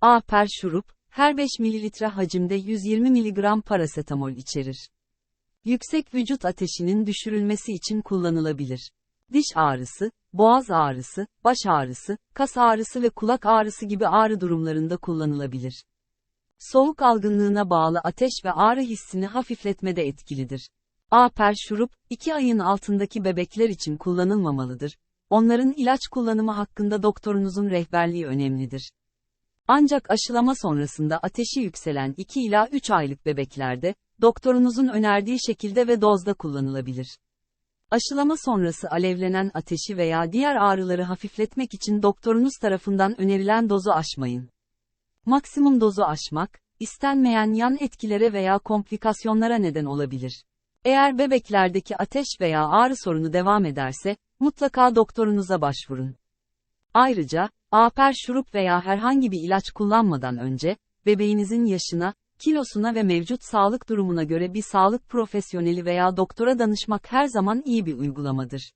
Aper şurup, her 5 ml hacimde 120 mg parasetamol içerir. Yüksek vücut ateşinin düşürülmesi için kullanılabilir. Diş ağrısı, boğaz ağrısı, baş ağrısı, kas ağrısı ve kulak ağrısı gibi ağrı durumlarında kullanılabilir. Soğuk algınlığına bağlı ateş ve ağrı hissini hafifletmede etkilidir. Aper şurup, 2 ayın altındaki bebekler için kullanılmamalıdır. Onların ilaç kullanımı hakkında doktorunuzun rehberliği önemlidir. Ancak aşılama sonrasında ateşi yükselen 2 ila 3 aylık bebeklerde, doktorunuzun önerdiği şekilde ve dozda kullanılabilir. Aşılama sonrası alevlenen ateşi veya diğer ağrıları hafifletmek için doktorunuz tarafından önerilen dozu aşmayın. Maksimum dozu aşmak, istenmeyen yan etkilere veya komplikasyonlara neden olabilir. Eğer bebeklerdeki ateş veya ağrı sorunu devam ederse, mutlaka doktorunuza başvurun. Ayrıca, aper şurup veya herhangi bir ilaç kullanmadan önce, bebeğinizin yaşına, kilosuna ve mevcut sağlık durumuna göre bir sağlık profesyoneli veya doktora danışmak her zaman iyi bir uygulamadır.